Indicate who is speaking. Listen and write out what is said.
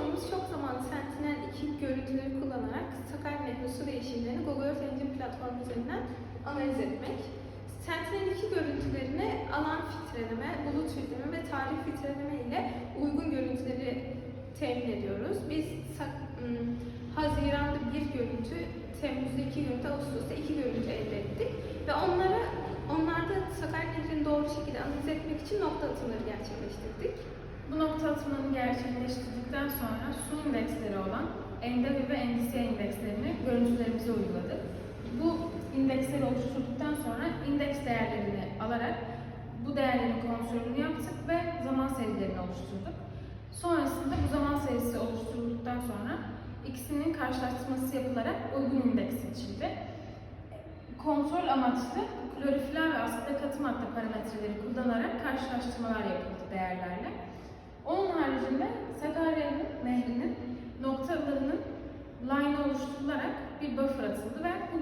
Speaker 1: Platformumuz çok zaman Sentinel-2 görüntüleri kullanarak Sakarya Nehri su değişimlerini Google Earth Engine platformu üzerinden analiz etmek. Sentinel-2 görüntülerini alan filtreleme, bulut filtreleme ve tarih filtreleme ile uygun görüntüleri temin ediyoruz. Biz ım, Haziran'da bir görüntü, Temmuz'da iki görüntü, Ağustos'ta iki görüntü elde ettik. Ve onlara, onlarda Sakarya Nehri'ni doğru şekilde analiz etmek için nokta atımları gerçekleştirdik.
Speaker 2: Atımını gerçekleştirdikten sonra su indeksleri olan NDVI ve NDCA indekslerini görüntülerimize uyguladık. Bu indeksleri oluşturduktan sonra indeks değerlerini alarak bu değerlerin kontrolünü yaptık ve zaman serilerini oluşturduk. Sonrasında bu zaman serisi oluşturulduktan sonra ikisinin karşılaştırması yapılarak uygun indeks seçildi. Kontrol amaçlı klorofiller ve asitte katı madde parametreleri kullanarak karşılaştırmalar yapıldı değerlerle. Onun haricinde Sakarya'nın nehrinin noktalarının line oluşturularak bir buffer atıldı ve bu